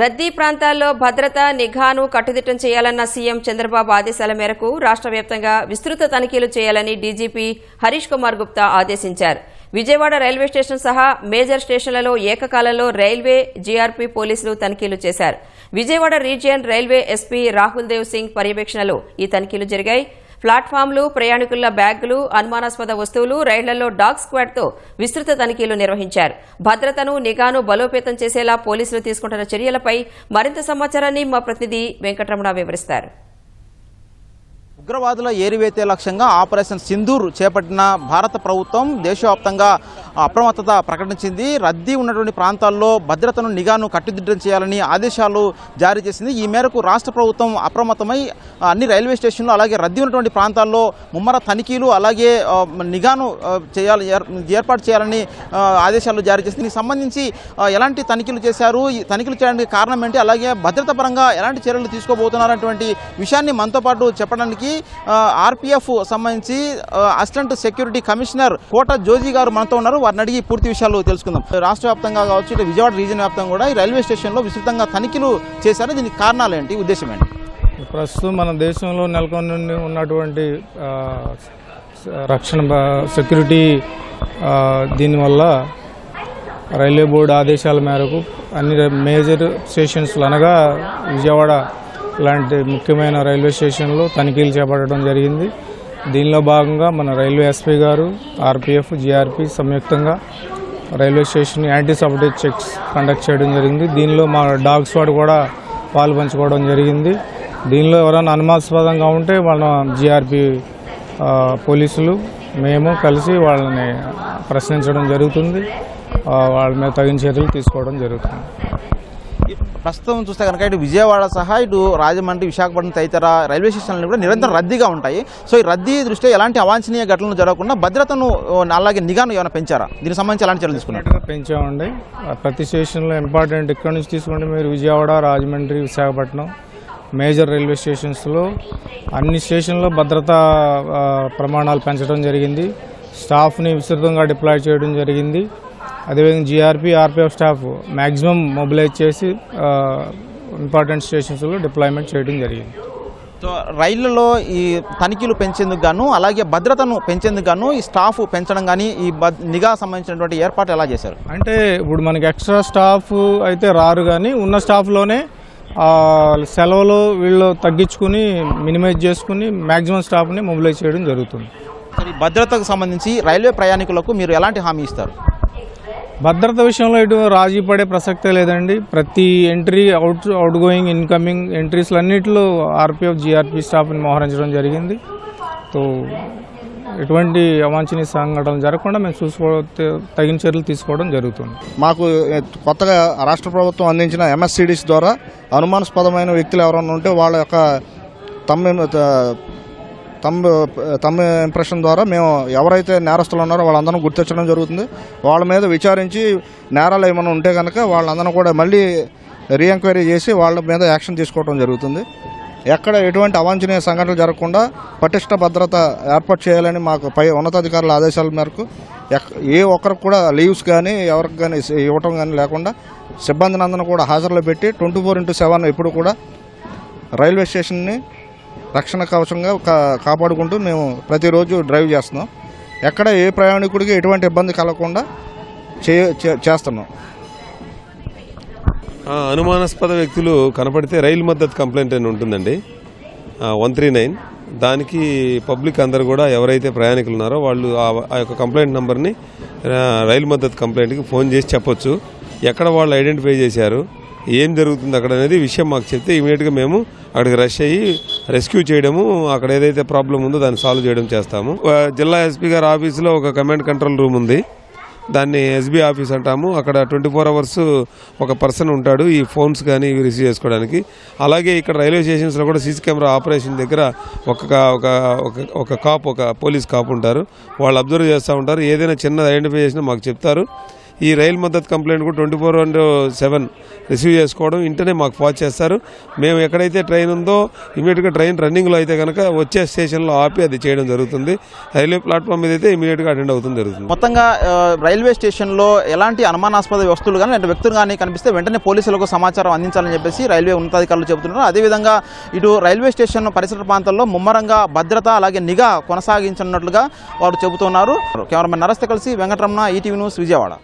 రద్దీ ప్రాంతాల్లో భద్రత నిఘాను కట్టుదిట్టం చేయాలన్న సీఎం చంద్రబాబు ఆదేశాల మేరకు రాష్ట్ర వ్యాప్తంగా విస్తృత తనిఖీలు చేయాలని డీజీపీ హరీష్ కుమార్ గుప్తా ఆదేశించారు. విజయవాడ రైల్వే స్టేషన్ సహా మేజర్ స్టేషన్లలో ఏకకాలంలో రైల్వే జీఆర్పీ పోలీసులు తనిఖీలు చేశారు. Vijayawada region railway SP Rahul Dev Singh పర్యవేక్షణలో ఈ తనిఖీలు జరిగాయి. ప్లాట్ఫామ్లు ప్రయాణికుల బ్యాగులు అనుమానాస్పద వస్తువులు రైళ్ళలో డాగ్ స్క్వాడ్తో విస్తృత తనిఖీలు నిర్వహించారు. భద్రతను నిఘాను బలోపేతం చేసేలా పోలీసులు తీసుకుంటున్న చర్యలపై మరింత సమాచారాన్ని మా ప్రతినిధి వెంకటరమణ వివరిస్తారు. ఉగ్రవాదుల ఏరివేతే లక్ష్యంగా ఆపరేషన్ సింధూర్ చేపట్టిన భారత ప్రభుత్వం దేశవ్యాప్తంగా అప్రమత్తత ప్రకటించింది. రద్దీ ఉన్నటువంటి ప్రాంతాల్లో భద్రతను నిఘాను కట్టుదిట్టం చేయాలని ఆదేశాలు జారీ చేసింది. ఈ మేరకు రాష్ట్ర ప్రభుత్వం అప్రమత్తమై అన్ని రైల్వే స్టేషన్లు అలాగే రద్దీ ఉన్నటువంటి ప్రాంతాల్లో ముమ్మర తనిఖీలు అలాగే నిఘాను చేయాలి ఏర్- ఏర్పాటు చేయాలని ఆదేశాలు జారీ చేసింది. దీనికి సంబంధించి ఎలాంటి తనిఖీలు చేశారు? ఈ తనిఖీలు చేయడానికి కారణం ఏంటి? అలాగే భద్రత పరంగా ఎలాంటి చర్యలు తీసుకోబోతున్నారనేటువంటి విషయాన్ని మనతో పాటు చెప్పడానికి ఆర్పిఎఫ్ సంబంధించి assistant security commissioner Kota Joji గారు మనతో ఉన్నారు. వారిని అడిగి పూర్తి విషయాలు తెలుసుకుందాం. రాష్ట్ర వ్యాప్తంగా కావచ్చు ఇటు విజయవాడ రీజన్ వ్యాప్తంగా కూడా ఈ రైల్వే స్టేషన్లో విస్తృతంగా తనిఖీలు చేశారు. దీనికి కారణాలు ఏంటి? ఉద్దేశం ఏంటి? ప్రస్తుతం మన దేశంలో నెలకొని ఉన్నటువంటి రక్షణ సెక్యూరిటీ దీనివల్ల రైల్వే బోర్డు ఆదేశాల మేరకు అన్ని మేజర్ స్టేషన్స్లో అనగా విజయవాడ లాంటి ముఖ్యమైన రైల్వే స్టేషన్లో తనిఖీలు చేపట్టడం జరిగింది. దీనిలో భాగంగా మన రైల్వే ఎస్పీ గారు ఆర్పిఎఫ్ జిఆర్పి సంయుక్తంగా railway station anti sabotage checks conduct చేయడం జరిగింది. దీనిలో మా డాగ్ స్వాడ్ కూడా పాలు పంచుకోవడం జరిగింది. దీనిలో ఎవరైనా అనుమానాస్పదంగా ఉంటే వాళ్ళ జిఆర్పి పోలీసులు మేము కలిసి వాళ్ళని ప్రశ్నించడం జరుగుతుంది. వాళ్ళ మీద తగిన చర్యలు తీసుకోవడం జరుగుతుంది. ప్రస్తుతం చూస్తే కనుక ఇటు విజయవాడ సహా ఇటు రాజమండ్రి విశాఖపట్నం తదితర రైల్వే స్టేషన్లు కూడా నిరంతరం రద్దీగా ఉంటాయి. సో ఈ రద్దీ దృష్ట్యా ఎలాంటి అవాంఛనీయ ఘటనలు జరగకుండా భద్రతను అలాగే నిఘాను ఏమైనా పెంచారా? దీనికి సంబంధించి ఎలాంటి చర్యలు తీసుకున్నారు? పెంచామండి. ప్రతి స్టేషన్లో ఇంపార్టెంట్ ఇక్కడ నుంచి తీసుకుంటే మీరు విజయవాడ రాజమండ్రి విశాఖపట్నం మేజర్ రైల్వే స్టేషన్స్లో అన్ని స్టేషన్లో భద్రతా ప్రమాణాలు పెంచడం జరిగింది. స్టాఫ్ని విస్తృతంగా డిప్లాయ్ చేయడం జరిగింది. అదేవిధంగా GRP RPF staff maximum mobilise చేసి ఇంపార్టెంట్ స్టేషన్స్లో డిప్లాయ్మెంట్ చేయడం జరిగింది. సో రైళ్ళలో ఈ తనిఖీలు పెంచేందుకు గాను అలాగే భద్రతను పెంచేందుకు గాను ఈ స్టాఫ్ పెంచడం కానీ ఈ నిఘా సంబంధించినటువంటి ఏర్పాటు ఎలా చేశారు? అంటే ఇప్పుడు మనకి ఎక్స్ట్రా స్టాఫ్ అయితే రారు కానీ ఉన్న స్టాఫ్లోనే సెలవులు వీళ్ళు తగ్గించుకుని మినిమైజ్ చేసుకుని మ్యాక్సిమం స్టాఫ్ని మొబిలైజ్ చేయడం జరుగుతుంది. భద్రతకు సంబంధించి రైల్వే ప్రయాణికులకు మీరు ఎలాంటి హామీ ఇస్తారు? భద్రత విషయంలో ఇటు రాజీ పడే ప్రసక్తే లేదండి. ప్రతి entry out out going incoming ఎంట్రీస్లు అన్నింటిలో ఆర్పిఎఫ్ జిఆర్పి స్టాఫ్ని మోహరించడం జరిగింది. సో ఎటువంటి అవాంఛనీయ సంఘటనలు జరగకుండా మేము చూసుకో తగిన చర్యలు తీసుకోవడం జరుగుతుంది. మాకు కొత్తగా రాష్ట్ర ప్రభుత్వం అందించిన ఎంఎస్సిడిస్ ద్వారా అనుమానాస్పదమైన వ్యక్తులు ఎవరైనా ఉంటే వాళ్ళ యొక్క తమ్మి తమ తమ ఇంప్రెషన్ ద్వారా మేము ఎవరైతే నేరస్తులు ఉన్నారో వాళ్ళందరం గుర్తించడం జరుగుతుంది. వాళ్ళ మీద విచారించి నేరాలు ఏమైనా ఉంటే కనుక వాళ్ళందరం కూడా మళ్ళీ రీఎంక్వైరీ చేసి వాళ్ళ మీద యాక్షన్ తీసుకోవడం జరుగుతుంది. ఎక్కడ ఎటువంటి అవాంఛనీయ సంఘటనలు జరగకుండా పటిష్ట భద్రత ఏర్పాటు చేయాలని మాకు పై ఉన్నతాధికారుల ఆదేశాల మేరకు ఎక్- ఏ ఒక్కరికి కూడా లీవ్స్ కానీ ఎవరికి కానీ ఇవ్వటం కానీ లేకుండా సిబ్బందిని అందరిని కూడా హాజరులో పెట్టి ట్వంటీ ఫోర్ ఇంటూ సెవెన్ ఎప్పుడు కూడా రైల్వే స్టేషన్ని రక్షణ కవచంగా కా- కాపాడుకుంటూ మేము ప్రతిరోజు డ్రైవ్ చేస్తున్నాం. ఎక్కడ ఏ ప్రయాణికుడికి ఎటువంటి ఇబ్బంది కలగకుండా చే చే- చేస్తున్నాం. అనుమానాస్పద వ్యక్తులు కనపడితే రైలు మద్దతు కంప్లైంట్ అని ఉంటుందండి. One three nine. దానికి పబ్లిక్ అందరు కూడా ఎవరైతే ప్రయాణికులు ఉన్నారో వాళ్ళు ఆ యొక్క కంప్లైంట్ నెంబర్ని రైలు మద్దతు కంప్లైంట్కి ఫోన్ చేసి చెప్పొచ్చు. ఎక్కడ వాళ్ళు ఐడెంటిఫై చేశారు? ఏం జరుగుతుంది అక్కడ అనేది విషయం మాకు చెప్తే ఇమీడియట్గా మేము అక్కడికి రష్ అయ్యి రెస్క్యూ చేయడము అక్కడ ఏదైతే ప్రాబ్లం ఉందో దాన్ని సాల్వ్ చేయడం చేస్తాము. జిల్లా ఎస్పీ గారి ఆఫీసులో ఒక కమాండ్ కంట్రోల్ రూమ్ ఉంది. దాన్ని ఎస్బీ ఆఫీస్ అంటాము. అక్కడ ట్వంటీ ఫోర్ అవర్స్ ఒక పర్సన్ ఉంటాడు ఈ ఫోన్స్ కానీ ఇవి రిసీవ్ చేసుకోవడానికి. అలాగే ఇక్కడ రైల్వే స్టేషన్స్లో కూడా సీసీ కెమెరా ఆపరేషన్ దగ్గర ఒక ఒక ఒక- ఒక కాప్ ఒక పోలీస్ కాప్ ఉంటారు. వాళ్ళు అబ్జర్వ్ చేస్తూ ఉంటారు. ఏదైనా చిన్న ఐడెంటిఫై చేసినా మాకు చెప్తారు. ఈ రైలు మద్దతు కంప్లైంట్ కూడా twenty four and seven receive చేసుకోవడం ఇంటనే మాకు ఫోన్ చేస్తారు. మేము ఎక్కడైతే ట్రైన్ ఉందో ఇమీడియట్గా ట్రైన్ రన్నింగ్లో అయితే కనుక వచ్చే స్టేషన్లో ఆపి అది చేయడం జరుగుతుంది. రైల్వే ప్లాట్ఫామ్ మీద అయితే ఇమీడియట్గా అటెండ్ అవుతుంది జరుగుతుంది. మొత్తంగా రైల్వే స్టేషన్లో ఎలాంటి అనుమానాస్పద వస్తువులు కానీ అంటే వ్యక్తులు కానీ కనిపిస్తే వెంటనే పోలీసులకు సమాచారం అందించాలని చెప్పేసి రైల్వే ఉన్నతాధికారులు చెబుతున్నారు. అదేవిధంగా ఇటు రైల్వే స్టేషన్ పరిసర ప్రాంతాల్లో ముమ్మరంగా భద్రత అలాగే నిఘా కొనసాగించనున్నట్లుగా వారు చెబుతున్నారు. కెమెరామెన్ నరస్తే కలిసి వెంకటరమణ ఈటీవీ న్యూస్ విజయవాడ.